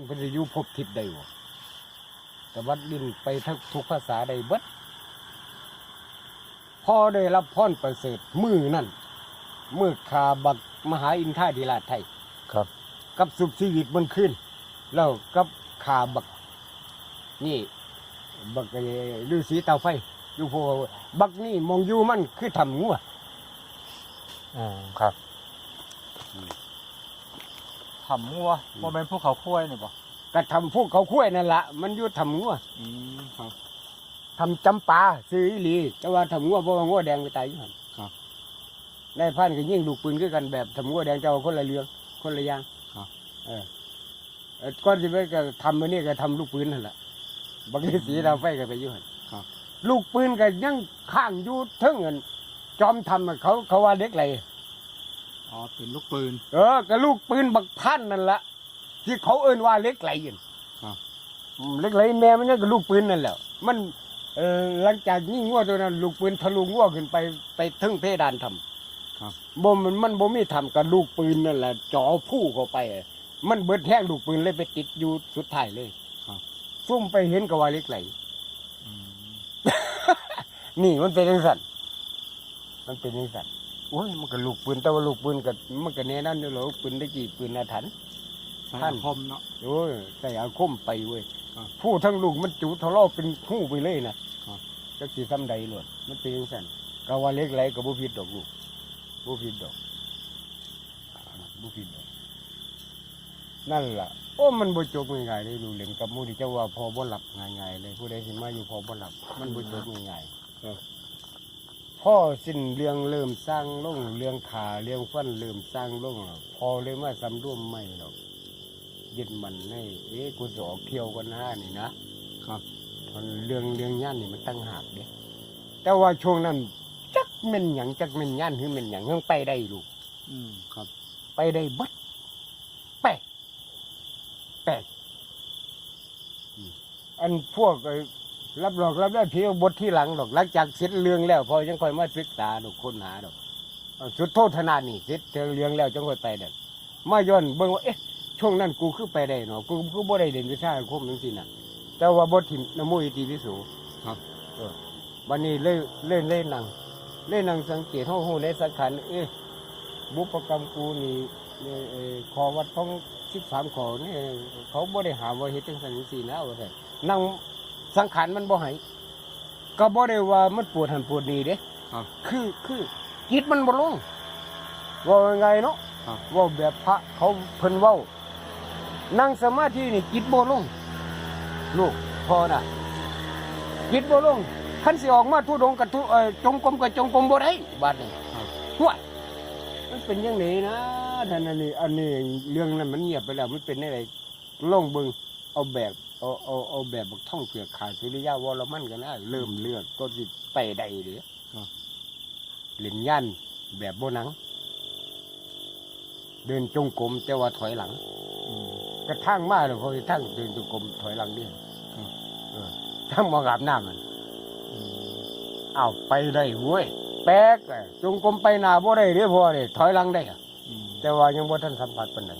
มันเป็นอยู่ภพทิพย์ได้บ่แต่วัดดินไปทั้งทุกภาษาใดเบิดพ่อได้รับพรประเสริฐมือนั่นมือขาบักมหาอินทราธิราชไทยครับ กับสุบชีวิตมันขึ้น แล้วกับขาบัก นี่ บักไอ้ฤาษีเตาไฟอยู่พวกบักนี่มองอยู่มันคือทำงัวอืมครับ ทำงัวโมเมนภูเขาคุ้ยนี่บ่ก็ทำพวกเขาคุ้ยนั่นละมันอยู่ทำงัวอืมครับ ทำจำปาซื้ออีหลีแต่ว่าทำงัวเพราะว่างัวแดงไปตายอยู่หันครับนายพันก็ยิ่งลูกปืนคือกันแบบทำงัวแดงเจ้าคนละเรื่องคนละอย่างครับ เออเออก่อนที่ไปก็ทำอันนี้ก็ทำลูกปืนนั่นแหละบักฤาษีเราไฟก็ไปอยู่หันครับ ลูกปืนก็ยังข้างอยู่เทึ่งเงินจอมทำอะเขาเขาว่าเด็กไร อ๋อเป็นลูกปืน เออก็ลูกปืนบักพันนั่นแหละที่เขาเอิ้นว่าเล็กไหลยินครับ อืมเล็กไหลแม่มันนั่นก็ลูกปืนนั่นแหละมันเออหลังจากยิงงัวตัวนั้นลูกปืนทะลุงัวขึ้นไปไปถึงเพดานทำครับ บ่มันมันบ่มีทำกับลูกปืนนั่นแหละจ่อผู้เข้าไป มันเบิดแห้งลูกปืนเลยไปติดอยู่สุดท้ายเลยครับ ซุ่มไปเห็นก็ว่าเล็กไหล อืมนี่มันเป็นจังซั่นมันเป็นจังซั่น โอ้ยมันก็ลูกปืนแต่ว่าลูกปืนก็มันก็แน่นั่นอยู่หรอกปืนตะกี้ปืนอาถรรพ์ใช้ท่านอาคมเนาะ โอ้ยใส่อาคมไปเว้ยครับผู้ทั้งลูกมันจุทะเลาะเป็นคู่ไปเลยนะครับ จักสิซ้ำใดหลดมันเป็นจังซั่นก็ว่าเล็กไหลก็บ่ผิดดอกลูกบ่ผิดดอกบ่ผิดดอก นั่นล่ะ โอ้มันบ่จบง่ายๆเลยลูกเล่นกับหมู่ที่เจ้าว่าพอบ่หลับง่ายๆเลยผู้ใดสิมาอยู่พอบ่หลับ มันบ่จบง่ายๆครับ พ่อสิ้นเรื่องเริ่มสร้างลงเรื่องขาเรื่องฟันเริ่มสร้างลงแล้วพอเลยมาสำรวมไม่หรอกยึดมันในเอ๊ะกูจะออกเที่ยวกันหน้านี่นะครับมันเรื่องเรื่องย่านนี่มันตั้งหากเด้แต่ว่าช่วงนั้น จักแม่นหยังจักแม่นย่านหรือแม่นหยังยังไปได้ลูกอืมครับ ไปได้เบัดแปลกแปลกอืมอันพวกไอ้ รับหลอกรับได้เพียงบทที่หลังดอกหลังจากเสร็จเรื่องแล้วพอยังค่อยมาศึกษาดอกค้นหาดอกเอาสุดโทษทนานี่เสร็จเรื่องแล้วจังค่อยไปเด็กมาย้อนเบิ่งว่าเอ๊ะช่วงนั้นกูคือไปได้เนาะกูกูบ่ได้เด่นวิชาอาคมจังซี่น่ะ แต่ว่าบทถิ่นนโมอิติวิโสครับเออวันนี้เล่นเล่นเล่นนังเล่นนังสังเกตห้องหูในสังขารเอ๊ะบุพกรรมกูนี่นี่เอ่อขอวัดของสิบสามขอนี่เขาบ่ได้หาว่าเฮ็ดจังซั่นจังซี่นะว่าแต่นั่ง สังขารมันบ่ให้ก็บ่ได้ว่ามันปวดหันปวดนี่เด้ครับ คือคือจิตมันบ่ลงว่าไงเนาะครับ ว่าแบบพระเขาเพิ่นเว้า นั่งสมาธินี่จิตบ่ลงลูกพอน่ะจิตบ่ลงคันสิออกมาทุดงกับทุเอ่อจงกรมกับจงกรมบ่ได้บาดนี้ครับห่วยมันเป็นยังไงนะท่านอันนี้อันนี้เรื่องนั้นมันเงียบไปแล้วมันเป็นอะไรลองเบิงเอาแบบ เอาเอาเอาแบบบักท่องเปลือกขาดสุริยาวรมันกันนะเริ่มเลือกก็สิไปได้เด้ครับ เล่นยันแบบโบหนัง เดินจงกรมแต่ว่าถอยหลังอืมกระทั่งมาเลยพอทั้งเดินจงกรมถอยหลังนี่ครับ เออทั้งมองอาบน้ำมันอืมอ้าวไปได้เว้ยแป๊กอะจงกรมไปหนาบ่ได้เด้อพอเด้ถอยหลังได้อะอืมแต่ว่ายังบ่ทันสัมผัสปานใด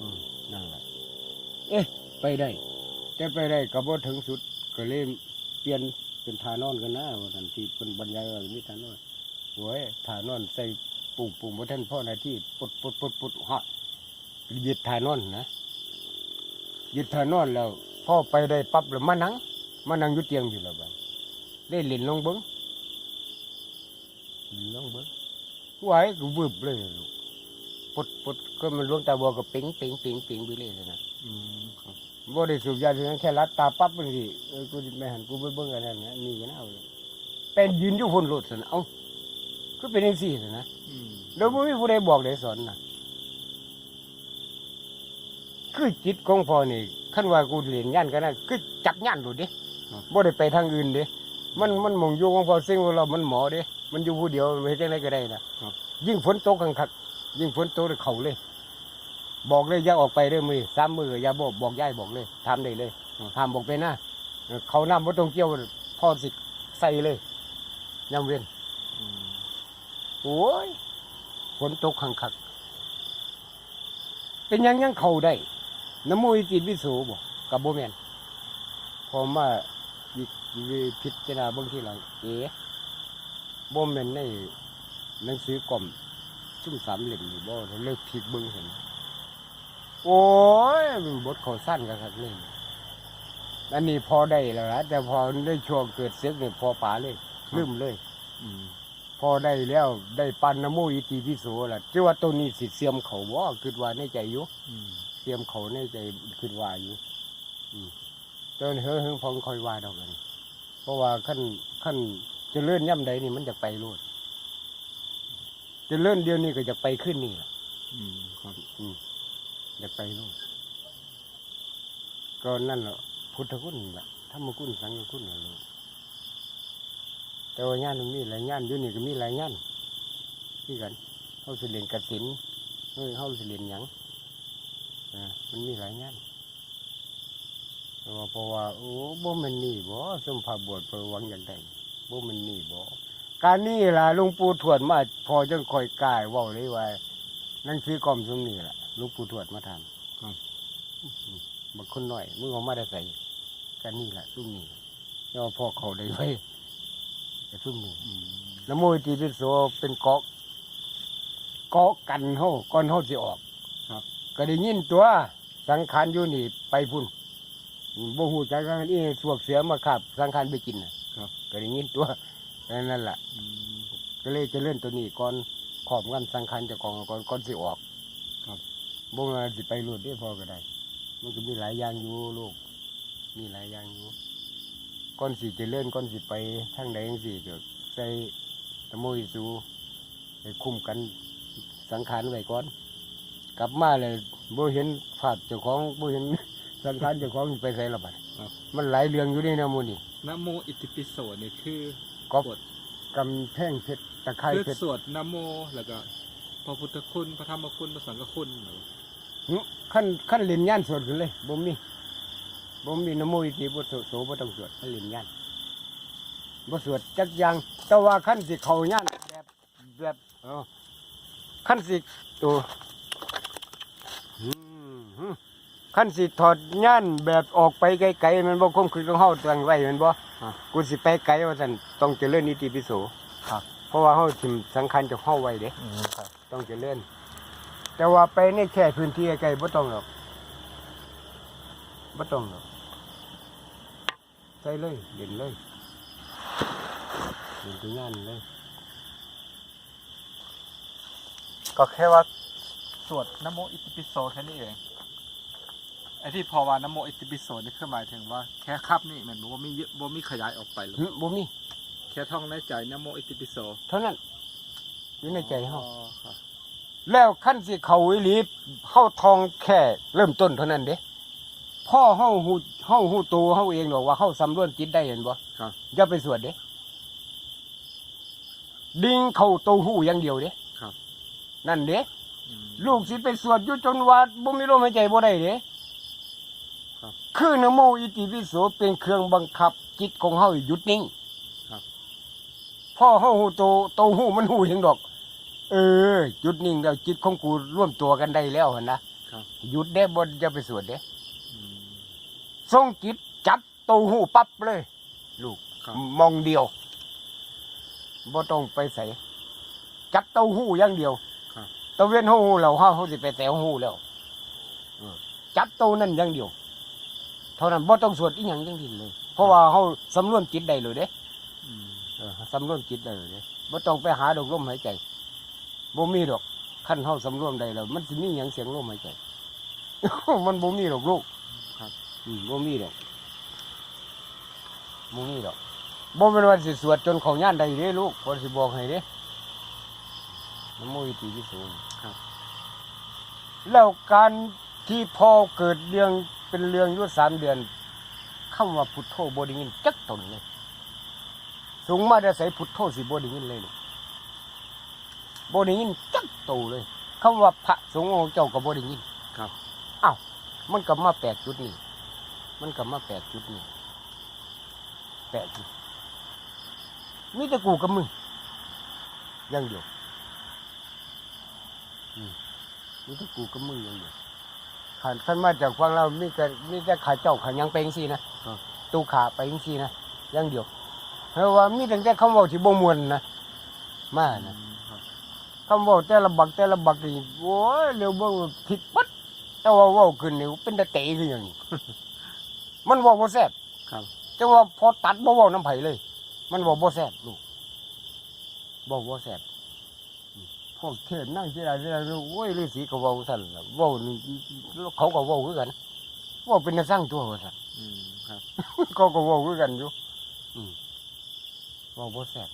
อืมนั่นแหละ เอ๊ะ ไปได้ แต่ไปได้ก็บ่ถึงสุดก็เลยเปลี่ยนเป็นทานอนกันนะว่าทันทีเป็นบรรยายว่ามีทานอนโว้ยทานอนใส่ปุ่มปุ่มบ่ทันพ่อหน้าที่ปุดปุดปุดปุดฮอดยึดทานอนนะยึดทานอนแล้วพ่อไปได้ปั๊บแล้วมานั่งมานั่งอยู่เตียงอยู่แล้วบัดได้เล่นลงเบิ่งเล่นลงเบิ่งไหวก็วึบเลยลูกปดปดก็มันหลวงตาบัวก็ปิงปิงปิงปิงไปเลยนะอืม บบ่ได้สูบยาถึงนั้นแค่รับตาปั๊บมันสิเออกูไม่หันกูไปเบิ่งอันนั้นนะนี่ก็น่าเอาเลยเป็นยืนอยู่คนรถสินะเอ้าก็เป็นจังซี่สินะอืมแล้วบ่มีผู้ใดบอกได้สอนนะคือจิตของพ่อนี่คันว่ากูเรียนย่านกันนะคือจับย่านโดดเด้บ่ได้ไปทางอื่นเด้มันมันหมองอยู่ของพ่อสิ่งของเรามันหมอเด้มันอยู่ผู้เดียวมันเฮ็ดจังไดก็ได้นะยิ่งฝนตกขังคักยิ่งฝนตกเลยเขาเลย บอกเลยอย่าออกไปเด้อมือสามมืออย่าบอกบอกยายบอกเลยทำได้เลยห้ามบอกไปหน้าเขานำว่าตรงเกี่ยวพ่อสิใส่เลยยำเวียนอืมโอ้ยฝนตกขังคัก เป็นหยังยังเขาได้น้ำมูกจิตวิสูบ่กับโบแมนพอมาวิวิพิจารณาเบื้องที่หลังเอ๋โบแมนในหนังสือกล่อมซุ่มสามเหลี่ยมนี่บ่เลิกพลิกเบิ้งเห็น โอ้ยบทเขาสั้นกันครับนี่อันนี้พอได้แล้วละแต่พอได้ช่วงเกิดเซ็กเนี่ยพอป่าเลยลืมเลยอืมพอได้แล้วได้ปันนโมอิติพิโสล่ะที่ว่าตัวนี้สิเสียมเขาว่าคิดว่าในใจอยู่อืมเสียมเขาในใจคิดว่าอยู่อืมจนเฮ้อเฮงพองคอยว่าดอกกันเพราะว่าขั้นขั้นเจะเลื่อนย่ำใดนี่มันจะไปโลดเจะเลื่อนเดียวนี้ก็จะไปขึ้นนี่ล่ะอืมครับ อืมอยากไปโน่นก็นั่นแหละพุทธคุณล่ะธรรมคุณสังฆคุณน่ะลูกแต่ว่าญาณมันมีหลายญาณอยู่นี่ก็มีหลายญาณที่กันเขาสิเรียนกสินเฮ้ยเขาสิเรียนหยังอ่ามันมีหลายญาณเพราะว่า โอ้บ่มันนี่บ่สมภาบวชเพื่อหวังอย่างใดบ่มันนี่บ่การนี่ล่ะลุงปู่ทวดมาพอจนคอยกายเว้าเลยว่านั่งซื้อกล่อมซุ้มนี่แหละ ลูกปู่ทวดมาทครับำบางคนหน่อยมึงเอามาได้ใส่กันนี่แหละซุ้มนี่แล้วพอเขาได้ไว้แต่ซุ้มนี่อืมน้ำมูตีพิโสเป็นเกาะเกาะกันเฮาก่อนเฮาสิออกครับก็ได้ยินตัวสังขารอยู่นี่ไปพุ่นบ่ฮู้จักกันอีสวกเสือมาขับ สังขารไปกินน่ะครับ ก็ได้ยินตัวนั่นแหละอืมก็เลยจะเล่นตัวนี้ก่อนขอบกันสังขารเจะของก่อนก่อนสิออกครั บบ่มาสิไปหลุดได้พอก็ได้ มันก็มีหลายอย่างอยู่ลูก มีหลายอย่างอยู่ก่อนสิจะเล่นก่อนสิไปทางใดจังสิก็ใส่ตะโมยสูไปคุมกันสังขารไว้ก่อน กลับมาเลยบ่เห็นภาพเจ้าของบ่เห็นสังขารเจ้าของไปใส่ละบัดครับ มันหลายเรื่องอยู่ในนะหมูนี่นะโมอิติปิโสนี่คือก็กดกำแพงเพชรตะไคร้คือเพชรสวดนะโมแล้วก็ พระพุทธคุณพระธรรมคุณพระสังฆคุณเหรอหึขั้นขั้นเรียนย่านสวดขึ้นเลยบ่มีบ่มีนะโมอิติพุทโธโสบ่ต้องสวดขั้นเรียนย่านบ่สวดจักอย่างแต่ว่าขั้นสิเข้าย่านแบบแบบเออขั้นสิตัวอืมฮึขั้นสิถอดย่านแบบออกไปไกลๆมันบ่คมคือของเฮาตั้งไว้แมันบ่กูสิไปไกลว่าซั่นต้องเจริญอิติปิโสครับเพ ราะว่าเฮาทิ่มสังขารเจากเฮาไว้เด้อืมครับต้องเจริญแต่ว่าไปในแค่พื้นที่ไกลๆบ่ต้องหรอกบ่ต้องหรอกใส่เลยเด่นเลยเด่นตัวงานเลย ก็แค่ว่าสวดนะโมอิติปิโสแค่นี้เองไอ้ที่พอว่านะโมอิติปิโสนี่คือหมายถึงว่าแค่คับนี่มันบ่มีเยอะบ่มีขยายออกไปหรอกหึบ่มี แค่ท่องในใจนะโมอิติปิโสเท่านั้นอยู่ในใจเฮาอ๋อครับแล้วขั้นสิเข้าอีหลีเฮาทองแค่เริ่มต้นเท่านั้นเด้พ่อเฮาฮู้เฮาฮู้ตัวเฮาเองดอกว่าเฮาสำรวจจิตได้เห็นบ่ครับอย่าไปสวดเด้ดิ่งเข้าตัวหูอย่างเดียวเด้ครับนั่นเด้อืม ลูกสิไปสวดอยู่จนว่าบ่มีลมหายใจบ่ได้เด้ครับ คือนะโมอิติปิโสเป็นเครื่องบังคับจิตของเฮาให้หยุดนิ่งครับ พ่อเฮาฮู้โตโตฮู้มันฮู้เองดอก เออหยุดนิ่งแล้วจิตของกูร่วมตัวกันได้แล้วหั่นนะครับ หยุดเด้บ่จะไปสวดเด้อืมทรงจิตจับโตฮู้ปั๊บเลย ลูก ครับมองเดียวบ่ต้องไปใส่จับเต้าหู้อย่างเดียวครับ ตะเวนหู้เราเฮาเขาสิไปแตวหู้แล้วเออจับเต้านั่นอย่างเดียว เท่านั้นบ่ต้องสวดอีหยังจังทีเลย เพราะว่าเฮาสำรวมจิตได้เลยเด้อืมเออ สำรวมจิตได้เลยเด้บ่ต้องไปหาดอกลมหายใจบ่มีดอกขั้นเฮาสำรวมได้แล้วมันสิมีหยังเสียงลมหายใจ มันบ่มีดอกลูกครับอืมบ่มีดอกบ่มีดอกบ่เป็นว่าสิสวดจนเขาย่านใดเด้ลูกพอสิบอกให้เด้นะโมอิติปิโสครับ แล้วการที่พอเกิดเรื่องเป็นเรื่องอยุ่สามเดือนคำว่าพุทโธบ่ได้ยินจักตนเลย สูงมาได้ใส่พุทโธสิบ่ได้ยินเลยนี่บ่ได้ยินจักโตเลยคำว่าพระสงฆ์องค์เจ้าก็บ่ได้ยินครับอ้าวมันกลับมาแปลกจุดนี้ มันกลับมาแปลกจุดนี้แปลกอยู่มีแต่กูกับมึงอย่างเดียวอืมมีแต่กูกับมึงอย่างเดียวขันท่านมาจากฟังเรามีแต่มีแต่ขาเจ้าขายังไปจังซี่นะครับตู้ขาไปจังซี่นะอย่างเดียว เพราะว่ามีตั้งแต่คำเว้าที่บ่ม่วนนะมานะครับคำเว้าแต่ละบักแต่ละบักนี่โอ้ยเร็วเบิ่งผิดปัดแต่ว่าเว้าขึ้นนี่เป็นตะเตะคือหยังนี่มันเว้าบ่แซ่บครับ แต่ว่าพอตัดบ่เว้าน้ำไผเลย มันเว้าบ่แซ่บลูกบ่บ่แซ่บอืมพวกเทศนั่งที่ใดที่ใดโอ้ยฤาษีก็เว้าซั่นล่ะเว้านี่เขาก็เว้าคือกันเว้าเป็นตาสร้างตัวว่าซั่นอืมครับ เขาก็เว้าคือกันอยู่อืมเว้าบ่แซ่บ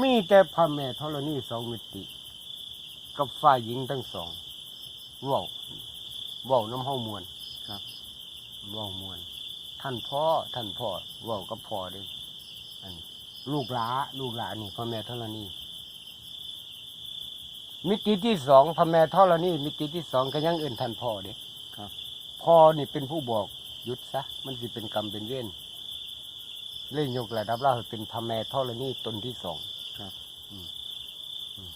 มีแต่พระแม่ธรณีสองมิติ กับฝ่ายหญิงทั้งสองเว้าเว้าน้ำเฮามวนครับเว้ามวนท่านพ่อท่านพ่อเว้ากับพ่อเด้อันลูกหลาลูกหลานี่พระแม่ธรณีมิติที่สองพระแม่ธรณีมิติที่สองก็ยังเอื่นท่านพ่อเด้ครับพ่อนี่เป็นผู้บอกหยุดซะมันสิเป็นกรรมเป็นเวร เล่นยกระดับเราให้เป็นพระแม่ธรณีตนที่สองครับอืมอืม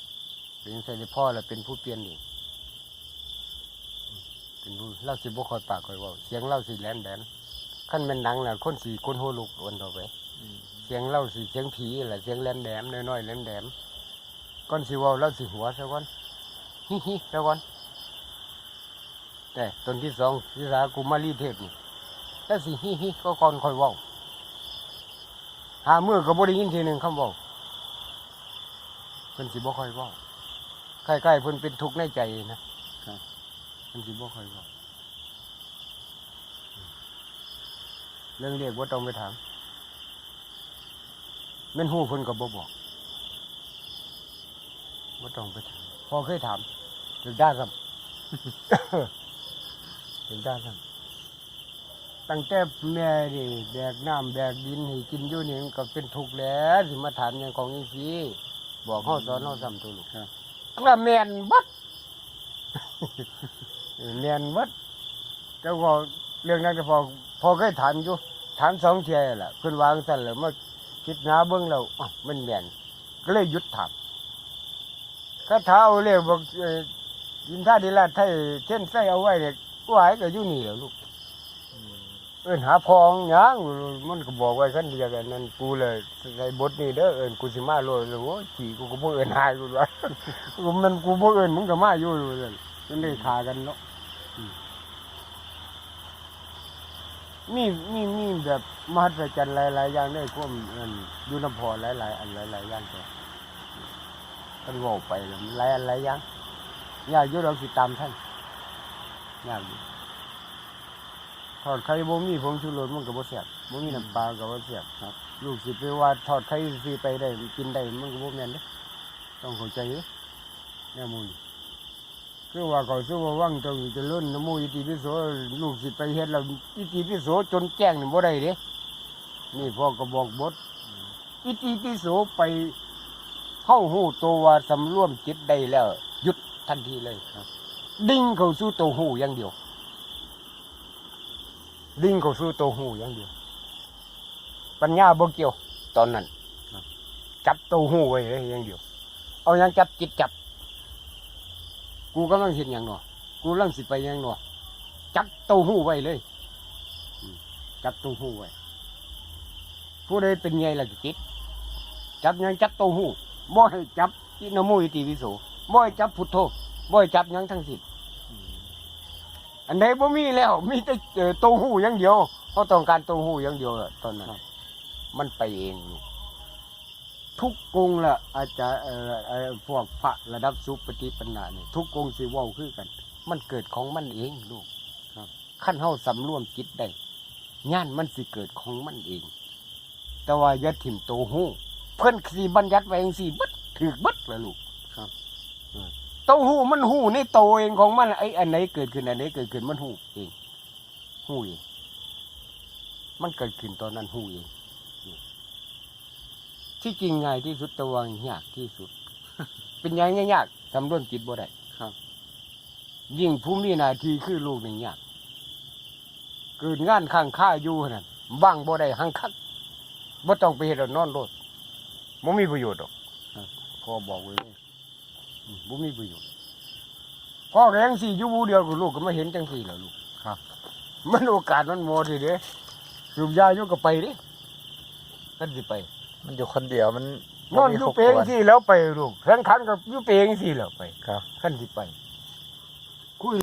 เป็นใส่พ่อแล้วเป็นผู้เปลี่ยนเองอืมเป็นผู้เล่าสิบ่คอยปากคอยเว่าเสียงเล่าสิแหลนแดนขั้นเป็นหนังน่ะคนสี่คนหัวลุกวันต่อไปอืมเสียงเล่าสิเสียงผีแหละเสียงแหลนแหลมน้อยๆแหลมแหลมก้อนสิเว่าเล่าสิหัวซะก่อนฮิฮิซะก่อนแต่ตนที่สองที่สากุมารีเทพนี่แล้วสิฮิฮิก็ก่อนคอยเว่า หามือก็บ่ได้ยินทีหนึ่งคำเว่าเพิ่นสิบ่ค่อยเว่าใกล้ๆเพิ่นเป็นทุกข์ในใจนะครับเพิ่นสิบ่ค่อยเว่าเรื่องเรียกว่าต้องไปถามแม่นหูเพิ่นก็บ่บอกว่าต้องไปถามพอเคยถามถึงได้ครับถึงได้ครับ ตั้งแต่แม่ดิแบกน้ำแบกดินให้กินอยู่นี่มันก็เป็นทุกข์แล้วสิมาถามอย่างของอีซีบอกเฮาสอนเฮาซ้ำตัวลูกครับกระแม่นบัด แม่นบัดแต่ว่าเรื่องนั้นก็พอพอเคยถามอยู่ถามสองเที่ยแหละเพิ่นวาจั่งซั่นแล้วมาคิดหาเบิ้งแล้วอ้าวมันแม่นก็เลยหยุดถามคาถาเอาเรียกบอกเอ่อยินท่าดีลาไทยเช่นใส่เอาไว้เนี่ยกูหายก็อยู่นี่แหล้วลูกอืม เอินหาพองหยังมันก็บอกไว้คันเดียวกันนั่นกูเลยใส่บทนี้เด้อเอินกูสิมาโลดเลยโอ้ยขี่กูก็บ่เอินหายกูว่ากูมันกูบ่เอินมึงก็มาอยู่เลยมันได้ขากันเนาะมีมีมีแบบมหัศจรรย์หลายๆอย่างได้ความอันยูนพอหลายๆอันหลายๆอย่างแต่ท่านบอกไปหลายอันหลายอย่างยากยู่เราสิตามท่านยากอยู่ ทอดไข่บ่มีผงชูรสมันก็บ่แซ่บบ่มีน้ำปลาก็บ่แซ่บครับ ลูกสิไปว่าทอดไข่สิไปได้กินได้มันก็บ่แม่นเด้ต้องเข้าใจเด้แนวหมูนี่คือว่าเขาสู้ว่าวังต้องเจะล้นน้ำมูอิติปิโสลูกสิไปเฮ็ดแล้วอิติปิโสจนแจ้งนี่บ่ได้เด้นี่พ่อก็บอกบทอิติปิโสไปเข้าหูตัวว่าสำรวมจิตได้แล้วหยุดทันทีเลยครับ ดิ่งเข้าสู่ตัวหูอย่างเดียว ดิ่งเข้าสู่ตัวหูอย่างเดียว ปัญญาบ่เกี่ยว ตอนนั้นครับจับตัวหูไว้เลยอย่างเดียว เอาหยังจับจิตจับ กูกำลังเห็นอย่างหนอกูกำลังสิไปอย่างหนอจับตัวหูไว้เลยอืมจับตัวหูไว้ ผู้ใดเป็นไงล่ะจิต จับหยังจับตัวหูบ่ให้จับอินะโมอิติวิโสบ่ให้จับพุทโธบ่ให้จับหยังทั้งสิ้นอืม อันไหนบ่มีแล้ว มีแต่เอ่อเต้าหู้อย่างเดียวเขาต้องการเต้าหู้อย่างเดียวอะตอนนั้น มันไปเองลูกทุกกงละอาจารย์เอ่อเอ่อพวกพระระดับสุปฏิปันนาเนี่ยทุกกงสิเว้าคือกัน มันเกิดของมันเองลูกครับ ขั้นเฮาสำรวมจิตได้ญาณมันสิเกิดของมันเอง แต่ว่าอย่าถิ่มโตวหู้เพิ่นสิบัญญัติไว้จังซี่บัดถูกบัดละลูกครับ เต้าหู้มันหู้ในโตวเองของมันไอ้อันไหนเกิดขึ้นอันไหนเกิดขึ้นมันหู้เองหู้เองมันเกิดขึ้นตอนนั้นหู้เองที่จริงง่ายที่สุดแตัวายากที่สุด เป็นอยังไงยากสำรวมจิตบ่ได้ครับ ยิ่งผู้มีหนาทีคือลูกนี่ยากเกิดงานข้างข้าอยู่นั่นว่างบ่ได้หังคักบ่ต้องไปเฮ็ดเอานอนโลดบ่มีประโยชน์ดอกครับพ่อบอกไว้เลยอืม บ่มีประโยชน์พ่อแรงสี่อยู่บูเดียวกับลูกก็มาเห็นจังสี่แล้วลูกครับ มันโอกาสมันโมทีเด้สูบยาอยู่ก็ไปเดิกันสิไป มันอยู่คนเดียวมันนอนอยู่เปลงสี่แล้วไปลูกแข่งขันกับอยู่เปลงสี่แล้วไปครับขั้นสิไปคุย